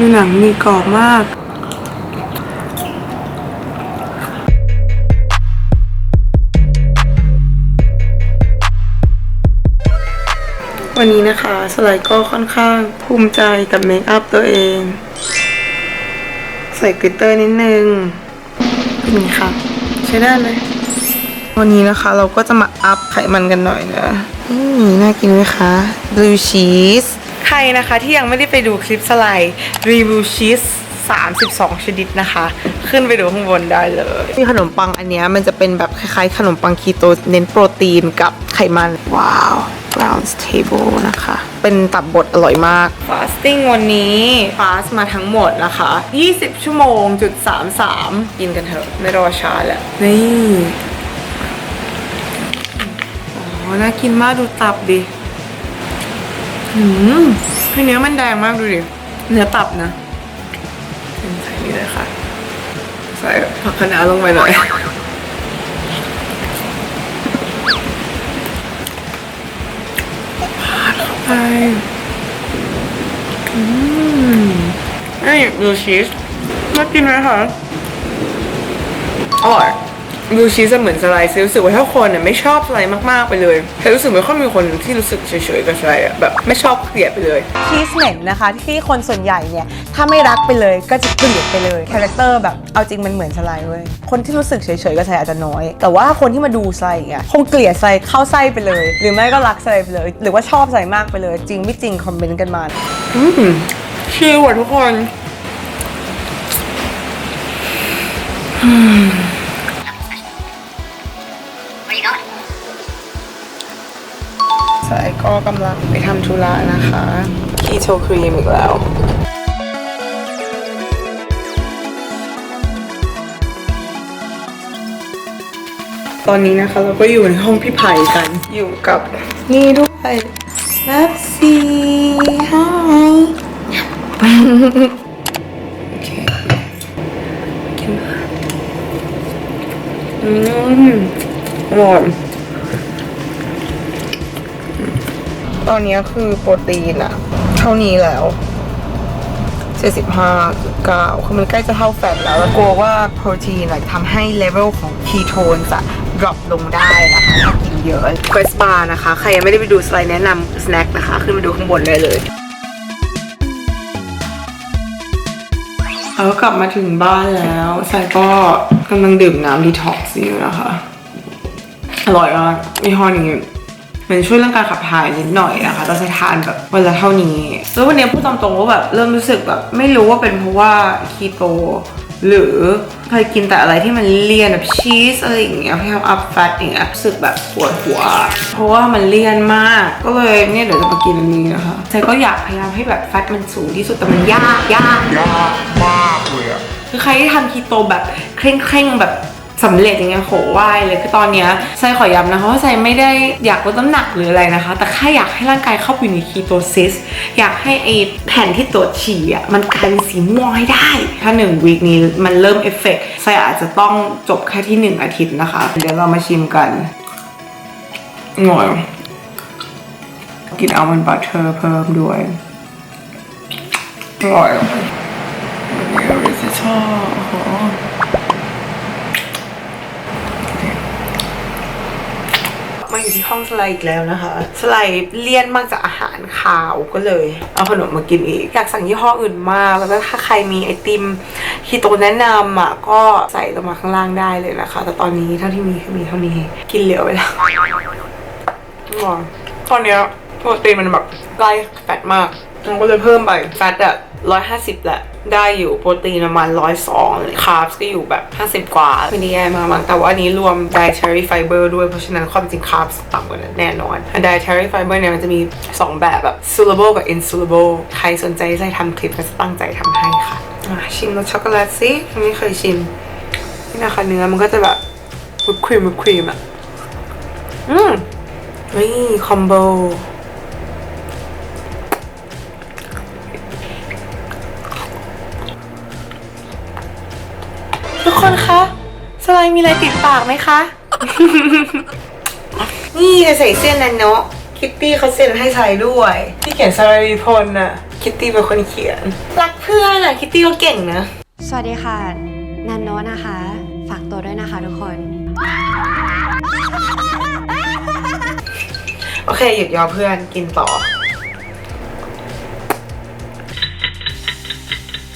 ดูหนังมีกรอบมากวันนี้นะคะ สไลด์ก็ค่อนข้างภูมิใจกับเมคอัพตัวเอง ใส่กลิตเตอร์นิดนึงนี่ค่ะ ใช้ได้เลย วันนี้นะคะเราก็จะมาอัพไขมันกันหน่อยนะนี่น่ากินไหมคะ blue cheese ใครนะคะที่ยังไม่ได้ไปดูคลิปสไลด์รีวิวชีส32 ชนิดนะคะ ขึ้นไปดูข้างบนได้เลยที่ขนมปังอันเนี้ยมันจะเป็นแบบคล้ายๆ ขนมปังคีโตเน้นโปรตีนกับไขมัน ว้าว Brown's Table นะคะ เป็นตับบดอร่อยมาก fasting วันนี้ fast มาทั้งหมดนะคะ 20 ชั่วโมงจุด33 กินกันเถอะ ไม่รอช้าแล้ว นี่ โอ้น่ากินมากดูตับดิ หืมคือเนื้อมันแดงมากดูดิ เนื้อตับนะใส่นี่เลยค่ะ ใส่ผักคะน้าลงไปหน่อยไป อืมนี่ดูชีสน่ากินไหมคะ อร่อย ดูชีสจะเหมือนสไลด์รู้สึกว่าถ้าคนเนี่ยไม่ชอบสไลด์มากๆไปเลยแต่รู้สึกไม่ค่อยมีคนที่รู้สึกเฉยๆกับสไลด์อะแบบไม่ชอบเกลียดไปเลยชีสเหม็นนะคะ ที่คนส่วนใหญ่เนี่ยถ้าไม่รักไปเลยก็จะเกลียดไปเลยคาแรคเตอร์แบบเอาจริงมันเหมือนสไลด์เว้ยคนที่รู้สึกเฉยๆกับสไลด์อาจจะน้อย แต่ว่าคนที่มาดูสไลด์อย่างเงี้ยคงเกลียดสไลด์เข้าไส้ไปเลย หรือไม่ก็รักสไลด์ไปเลย หรือว่าชอบสไลด์มากไปเลย จริงไม่จริงคอมเมนต์กันมาอืมชิลว่ะทุกคน สายก็กำลังไปทำธุระนะคะ คีโตครีมอีกแล้วตอนนี้นะคะเราก็อยู่ในห้องพี่ไผ่กัน อยู่กับนี่ด้วยแล็บซีฮายโอเคกินค่ะอืมอร่อย ตอนนี้คือโปรตีนอะเท่านี้แล้ว75.9คือมันใกล้จะเท่าแฟตแล้ว แล้วกลัวว่าโปรตีนอะทำให้เลเวลของคีโทนจะ drop ลงได้นะคะถ้ากินเยอะ Quest Bar นะคะ ใครยังไม่ได้ไปดูสไลด์แนะนำ snack นะคะ ขึ้นไปดูข้างบนได้เลยเราก็กลับมาถึงบ้านแล้วไซก็กำลังดื่มน้ำดีท็อกซ์อยู่นะคะ อร่อยมากยี่ห้อนี้ มันช่วยเรื่องการขับถ่ายนิดหน่อยนะคะ เราจะทานแบบวันละเท่านี้ แล้ววันนี้พูดตามตรงว่าแบบเริ่มรู้สึกแบบไม่รู้ว่าเป็นเพราะว่าคีโตหรือเคยกินแต่อะไรที่มันเลี่ยนแบบชีสอะไรอย่างเงี้ยพยายามอัพแฟตอย่างเงี้ยรู้สึกแบบปวดหัว เพราะว่ามันเลี่ยนมาก ก็เลยเนี่ยเดี๋ยวจะมากินอันนี้นะคะแต่ก็อยากพยายามให้แบบแฟตมันสูงที่สุดแต่มันยากยากยากมากเลยอะคือใครที่ทำคีโตแบบเคร่งเคร่งๆแบบ สำเร็จอย่างเงี้ยโหไหวเลยคือตอนเนี้ยไซขอย้ำนะคะว่าไซไม่ได้อยากลดน้ำหนักหรืออะไรนะคะ แต่แค่อยากให้ร่างกายเข้าไปอยู่ในคีโตซิสอยากให้ไอแผ่นที่ตรวจฉี่อะมันกลายเป็นสีม่วงให้ได้ ถ้าหนึ่งวีคนี้มันเริ่มเอฟเฟกต์ไซอาจจะต้องจบแค่ที่หนึ่งอาทิตย์นะคะ เดี๋ยวเรามาชิมกันอร่อยกินอัลมอนด์บัตเตอร์เพิ่มด้วยอร่อยเดี๋ยวเราจะชอบโอ้โห มาอยู่ที่ห้องสไลด์อีกแล้วนะคะ สไลด์เลี่ยนมากจากอาหารขาวก็เลย เอาขนมมากินอีก อยากสั่งยี่ห้ออื่นมากแล้วถ้าใครมีไอติมคีโตแนะนำอะก็ใส่ลงมาข้างล่างได้เลยนะคะ แต่ตอนนี้เท่าที่มีคือมีเท่านี้กินเหลือไปแล้วตอนเนี้ยโปรตีนมันแบบไล่แฟตมาก มันก็เลยเพิ่มไปแฟตอะร้อยห้าสิบแหละ ได้อยู่โปรตีนประมาณร้อยสองคาร์บก็อยู่แบบห้าสิบกว่าไม่ได้แย่มากมั้งแต่ว่าอันนี้รวม dietary fiber ด้วย เพราะฉะนั้นความจริงคาร์บต่ำกว่านั้นแน่นอน dietary fiber เนี่ยมันจะมี 2 แบบแบบ soluble กับ insoluble ใครสนใจจะทำคลิปก็จะตั้งใจทำให้ค่ะอะชิมรสช็อกโกแลตสิไม่เคยชิมนี่นะคะเนื้อมันก็จะแบบวิปครีมวิปครีมอะอืมนี่คอมโบ ทุกคนคะสไลด์มีอะไรติดปากไหมคะ นี่จะใส่เส้นนันเนาะคิตตี้เขาเซ็นให้ใส่ด้วย ที่เขียนสไลด์พลน่ะเขียนคิตตี้เป็นคนเขียน รักเพื่อนอะคิตตี้ก็เก่งนะ สวัสดีค่ะ นันโนตนะคะ ฝากตัวด้วยนะคะทุกคน โอเค หยุดยอเพื่อนกินต่อ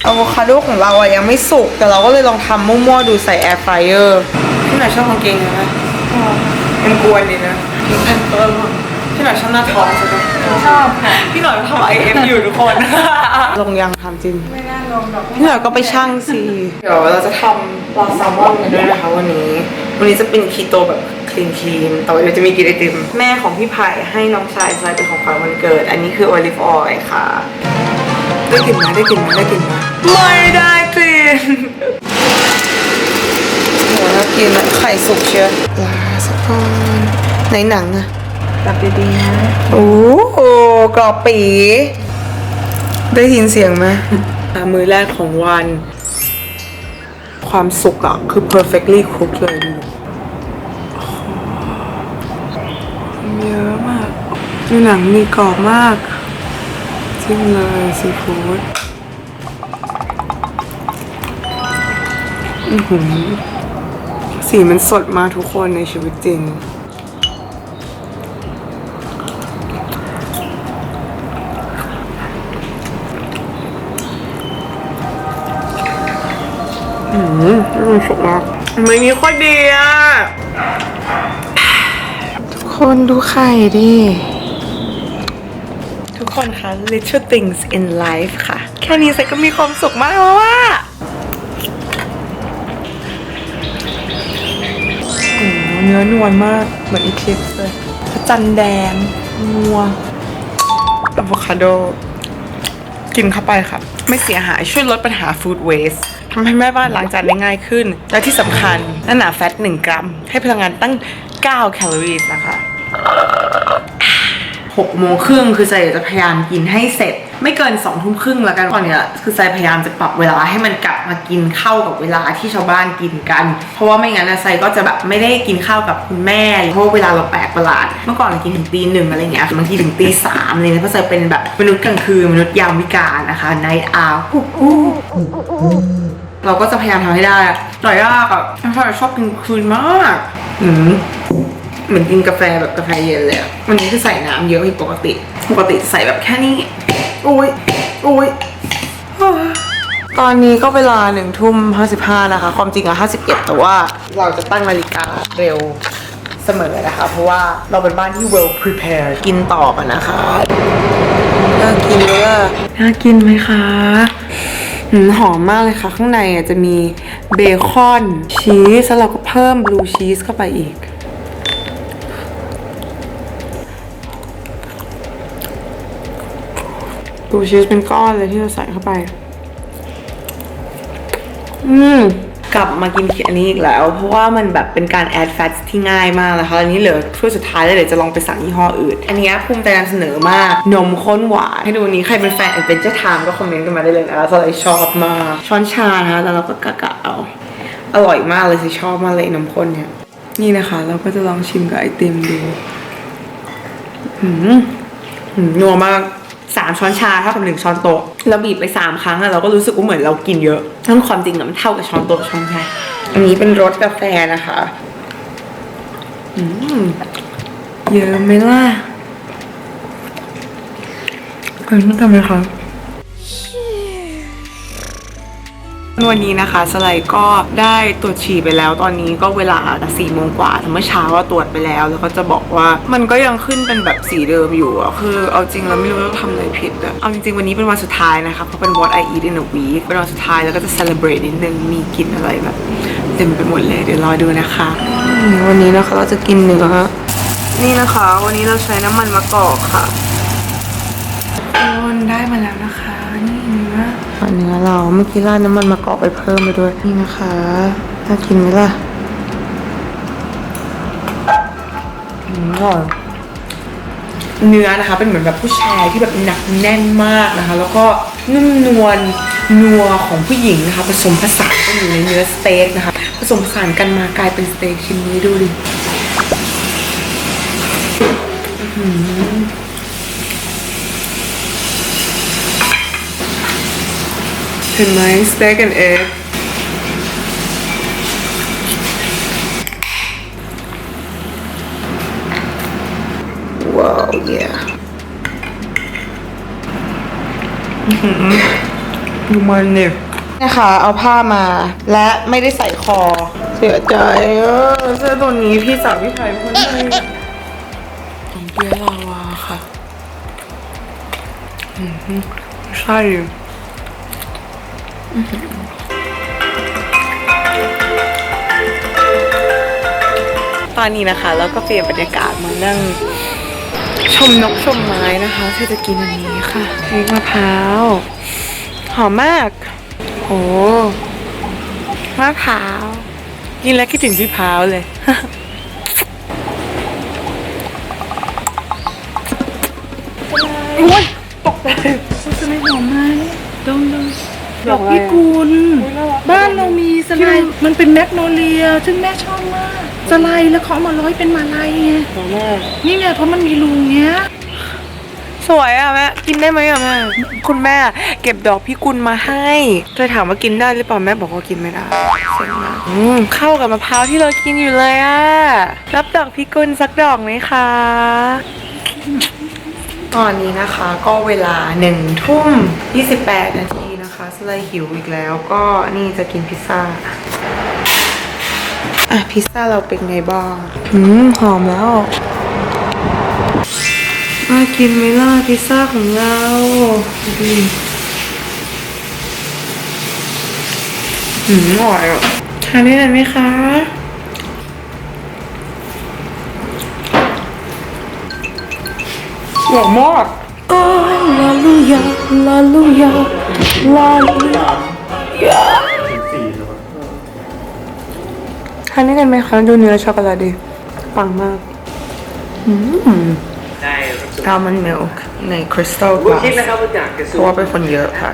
อะโวคาโดของเราอะยังไม่สุก แต่เราก็เลยลองทำมั่วๆดูใส่แอร์ฟรายเออร์พี่หน่อยชอบกางเกงไหมมันกวนดีนะมีแพนเปิ้ลพี่หน่อยชอบหน้าท้องใช่ไหมชอบค่ะพี่หน่อยทำไอเอฟอยู่ทุกคน ลงยังทำจริง ไม่น่าลงหรอกพี่หน่อยก็ไปช่างสิเดี๋ยวเราจะทำปลาแซลมอนกันด้วยนะคะวันนี้ วันนี้จะเป็นคีโตแบบคลีนคลีนแต่ว่าเดี๋ยวจะมีกินไอติม แม่ของพี่ไผ่ให้น้องชายชายเป็นของขวัญวันเกิด อันนี้คือโอลิฟออยล์ค่ะ ได้กลิ่นไหมได้กลิ่นไหมได้กลิ่นไหมไม่ได้กลิ่นโหน่ากินอะไข่สุกเชียวปลาสะพอนในหนังอะตับดีๆนะโอ้โหกรอบปี ได้ยินเสียงไหมอะมือแรกของวัน ความสุกอะคือ perfectly cooked เลยดูเยอะมากดูหนังมีกรอบมาก จิ้มเลยซีฟู้ดอือหือสีมันสดมากทุกคนในชีวิตจริง อืมมันสุกมากไม่มีข้อดีอะ ทุกคนดูไข่ดิ คนคะ little things in life ค่ะ แค่นี้ใส่ก็มีความสุขมากแล้วว่าเนื้อนวลมากเหมือนอีคลิปเลยพระจันทร์แดงนัวอะโวคาโด กินเข้าไปค่ะ ไม่เสียหายช่วยลดปัญหา food waste ทำให้แม่บ้านล้างจานได้ง่ายขึ้น และที่สำคัญน้ำหนาแฟต 1 กรัม ให้พลังงานตั้ง 9 แคลอรี่นะคะ 6โมงครึ่งคือใจจะพยายามกินให้เสร็จ ไม่เกิน2ทุ่มครึ่งแล้วกันตอนเนี้ยคือใจพยายามจะปรับเวลาให้มันกลับมากินเข้ากับเวลาที่ชาวบ้านกินกัน เพราะว่าไม่งั้นนะไซก็จะแบบไม่ได้กินข้าวกับคุณแม่เพราะว่าเวลาเราแปลกประหลาด เมื่อก่อนเรากินถึงตีหนึ่งอะไรเงี้ยบางทีถึงตีสามเงี้ยเพราะไซเป็นแบบมนุษย์กลางคืนมนุษย์ยามวิกาลนะคะ night owl เราก็จะพยายามทำให้ได้อะแต่ยากอะชอบชอบกินคืนมากอืม เหมือนกินกาแฟแบบกาแฟเย็นเลยอะวันนี้คือใส่น้ำเยอะผิดปกติ ปกติใส่แบบแค่นี้โอ้ยโอ้ยตอนนี้ก็เวลาหนึ่งทุ่มห้าสิบห้านะคะ ความจริงอะห้าสิบเอ็ดแต่ว่าเราจะตั้งนาฬิกาเร็วเสมอนะคะ เพราะว่าเราเป็นบ้านที่ well prepared กินต่อกันนะคะน่ากินเลยอะน่ากินไหมคะหืมหอมมากเลยค่ะ ข้างในอะจะมีเบคอนชีสแล้วเราก็เพิ่มบลูชีสเข้าไปอีก บลูชีสเป็นก้อนเลยที่เราใส่เข้าไป อืมกลับมากินอันนี้อีกแล้ว เพราะว่ามันแบบเป็นการแอดแฟตที่ง่ายมากนะคะอันนี้เหลือถ้วยสุดท้ายแล้วเดี๋ยวจะลองไปสั่งยี่ห้ออื่น อันนี้ภูมิใจนำเสนอมาก นมข้นหวาน ให้ดูนี้ใครเป็นแฟนแอนเป็นเจอร์ทามก็คอมเมนต์กันมาได้เลยนะคะสไลชอบมากช้อนชานะคะแล้วเราก็กะกะเอา อร่อยมากเลยสิชอบมากเลยนมข้นเนี่ย นี่นะคะ เราก็จะลองชิมกับไอติมดูหืมหืมนัวมาก สามช้อนชาเท่ากับหนึ่งช้อนโต๊ะเราบีบไปสามครั้งอะเราก็รู้สึกว่าเหมือนเรากินเยอะทั้งความจริงอะมันเท่ากับช้อนโต๊ะช้อนชาอันนี้เป็นรสกาแฟนะคะอืมเยอะไหมล่ะเกินกันไหมคะ วันนี้นะคะสไลด์ก็ได้ตรวจฉี่ไปแล้วตอนนี้ก็เวลาสี่โมงกว่าแต่เมื่อเช้าว่าตรวจไปแล้ว แล้วก็จะบอกว่ามันก็ยังขึ้นเป็นแบบสีเดิมอยู่อะคือเอาจริงแล้วไม่รู้ว่าทำอะไรผิดอะเอาจริงๆวันนี้เป็นวันสุดท้ายนะคะเพราะเป็น what I eat in a week เป็นวันสุดท้ายแล้วก็จะ celebrate นิดนึงมีกินอะไรแบบเต็มไปหมดเลยเดี๋ยวรอดูนะคะอืมวันนี้นะคะเราจะกินเนื้อนี่นะคะ วันนี้เราใช้น้ำมันมะกอกค่ะคนได้มาแล้วนะคะ นี่เนื้อเนื้อเราเมื่อกี้ราดน้ำมันมะกอกไปเพิ่มไปด้วยนี่นะคะน่ากินไหมล่ะอืมอร่อยเนื้อนะคะเป็นเหมือนแบบผู้ชายที่แบบหนักแน่นมากนะคะ แล้วก็นุ่มนวลนัวของผู้หญิงนะคะผสมผสานกันอยู่ในเนื้อสเต็กนะคะ ผสมผสานกันมากลายเป็นสเต็กชิ้นนี้ดูดิอื้อหือ เห็นไหมสเต็กแอนด์เอ็กว้าว yeah ดูมันเนี่ยนะคะ เอาผ้ามาและไม่ได้ใส่คอ เสียใจอะเสื้อตัวนี้พี่สาวพี่ไทยคนให้ของเปียลาวาค่ะ อือหือใช่อื้อหือ ตอนนี้นะคะแล้วก็เปลี่ยนบรรยากาศมานั่งชมนกชมไม้นะคะเธอจะกินอันนี้ค่ะเค้กมะพร้าว หอมมากโอ้มะพร้าว กินแล้วคิดถึงพี่พร้าวเลย ดดออกกอะไรพิกุลอุ๊ยน่ารักบ้านเรามีสไลด์มันเป็นแมกโนเลีย ซึ่งแม่ชอบมากสไลด์แล้วเขาเอามาร้อยเป็นมาลัยไงหอมมากนี่ไงเพราะมันมีรูเงี้ยสวยอะแม่กินได้ไหมอะแม่คุณแม่เก็บดอกพิกุลมาให้เธอถามว่ากินได้หรือเปล่าแม่บอกว่ากินไม่ได้เสียงมากอืมเข้ากับมะพร้าวที่เรากินอยู่เลยอะรับดอกพิกุลสักดอกไหมคะตอนนี้นะคะก็เวลาหนึ่งทุ่ม28นาที นะคะสไลด์หิวอีกแล้วก็นี่จะกินพิซซ่า อะพิซซ่าเราเป็นไงบ้างอืมหอมแล้วมากินไหมล่ะพิซซ่าของเราดูดิอืมอร่อยอะทานได้เลยไหมคะหอมมากโอ้ย ลาลูยาลาลูยาลาลูยาทานได้เลยไหมคะดูเนื้อช็อกโกแลตดิปังมากอืมอัลมอนด์มิลค์ในคริสตัลกลาสคิดนะครับว่าอยากจะเพซื้อราะว่าเป็นคนเยอะค่ะ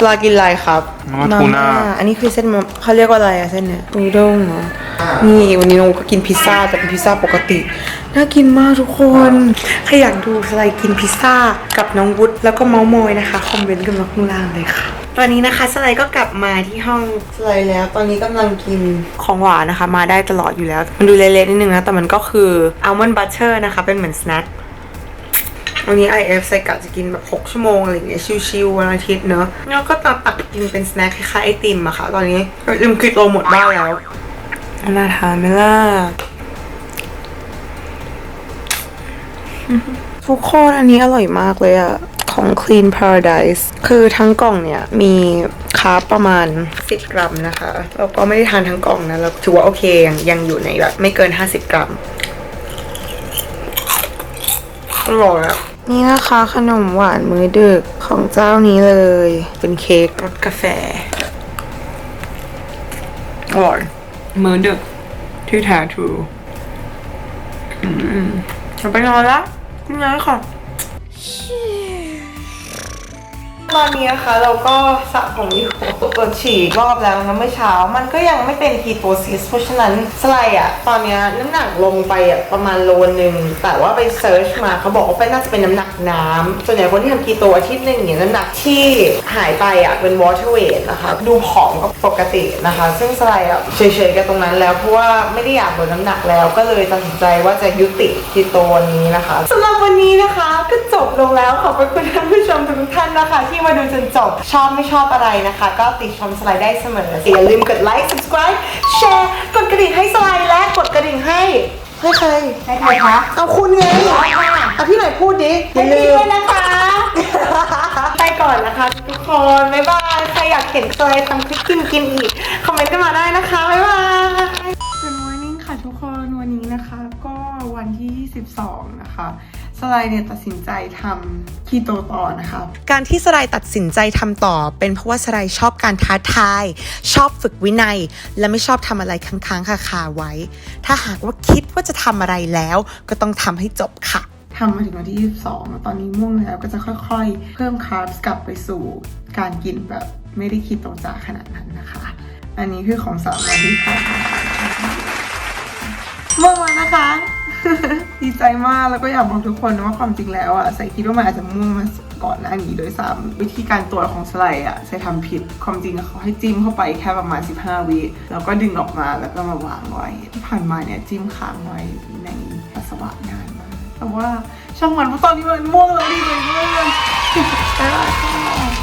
ปลากินอะไรครับมาม่าทูน่าอันนี้คือเส้นมะเขาเรียกว่าอะไรอะเส้นเนี่ยอูด้งเหรอ นี่วันนี้น้องก็กินพิซซ่าแต่เป็นพิซซ่าปกติน่ากินมากทุกคนใครอยากดูสไลด์กินพิซซ่ากับน้องวุฒิแล้วก็เมาส์มอยนะคะคอมเมนต์กันมาข้างล่างเลยค่ะ ตอนนี้นะคะสไลด์ก็กลับมาที่ห้องสไลด์แล้ว ตอนนี้กำลังกินของหวานนะคะ มาได้ตลอดอยู่แล้ว มันดูเละๆนิดนึงนะ แต่มันก็คืออัลมอนด์บัตเตอร์นะคะ เป็นเหมือนสแน็ควันนี้ IF ใส่กะจะกินแบบ 6 ชั่วโมงอะไรอย่างเงี้ยชิวๆวันอาทิตย์เนอะแล้วก็ตักตักกินเป็นสแน็คคล้ายๆไอติมอะค่ะ ตอนนี้ลืมคิดโลหมดบ้านแล้ว น่าทานไหมล่ะ ทุกคนอันนี้อร่อยมากเลยอะของ Clean Paradise คือทั้งกล่องเนี่ย มีคาร์บประมาณ 10 กรัมนะคะแล้วก็ไม่ได้ทานทั้งกล่องนะแล้วถือว่าโอเคยังยังอยู่ในแบบไม่เกิน 50 กรัมอร่อยอะนี่นะคะขนมหวานมื้อดึกของเจ้านี้เลย เป็นเค้กรสกาแฟอร่อย มื้อดึกที่แท้ทรูอืมจะไปนอนละคุณยายค่ะ ตอนนี้นะคะเราก็สระผมอยู่ตรวจฉี่รอบแล้วนะเมื่อเช้า มันก็ยังไม่เป็นคีโตซิสเพราะฉะนั้นสไลด์อะตอนนี้น้ำหนักลงไปอะประมาณโลนึง แต่ว่าไปเซิร์ชมาเขาบอกว่าเป็นน่าจะเป็นน้ำหนักน้ำส่วนใหญ่คนที่ทำคีโตอาทิตย์หนึ่งเนี่ยน้ำหนักที่หายไปอะเป็นวอเตอร์เวทนะคะดูผอมก็ปกตินะคะ ซึ่งสไลด์อะเฉยๆกับตรงนั้นแล้วเพราะว่าไม่ได้อยากลดน้ำหนักแล้ว ก็เลยตัดสินใจว่าจะยุติคีโตนนี้นะคะสำหรับวันนี้นะคะก็จบลงแล้วขอบคุณท่านผู้ชมทุกท่านนะคะที่มาดูจนจบ ชอบไม่ชอบอะไรนะคะ ก็ติชมสไลด์ได้เสมออย่าลืมกดไลค์ subscribe แชร์กดกระดิ่งให้สไลด์และกดกระดิ่งให้ให้ใครให้ใครคะเอาคุณไงเอาพี่หน่อยพูดดิอย่าลืมนะคะ ไปก่อนนะคะ ทุกคนบ๊ายบายใครอยากเห็นสไลด์ทำคลิปกินกินอีกคอมเมนต์กันมาได้นะคะบ๊ายบาย Good morning ค่ะทุกคนวันนี้นะคะก็วันที่22นะคะ สไลด์เนี่ยตัดสินใจทำคีโตต่อนะคะการที่สไลด์ตัดสินใจทำต่อ เป็นเพราะว่าสไลด์ชอบการท้าทาย ชอบฝึกวินัย และไม่ชอบทำอะไรค้างๆคาๆไว้ ถ้าหากว่าคิดว่าจะทำอะไรแล้ว ก็ต้องทำให้จบค่ะทำมาถึงวันที่ 22แล้วตอนนี้ม่วงแล้วก็จะค่อยๆ เพิ่มคาร์บกลับไปสู่การกินแบบไม่ได้คิดตรงจากขนาดนั้นนะคะ อันนี้คือของสามวันที่ผ่านมาม่วงแล้วนะคะ ดีใจมากแล้วก็อยากบอกทุกคนว่าความจริงแล้วอะใส่คิดว่ามันอาจจะม่วงมาก่อนหน้านี้ด้วยซ้ำวิธีการตรวจของสไลด์อะใช้ทำผิดความจริงเขาให้จิ้มเข้าไปแค่ประมาณ 15 วิแล้วก็ดึงออกมาแล้วก็มาวางไว้ที่ผ่านมาเนี่ยจิ้มค้างไว้ในปัสสาวะนานมากแต่ว่าช่างมันเพราะตอนนี้มันม่วงแล้วดีเลยเพื่อนใช่ค่ะ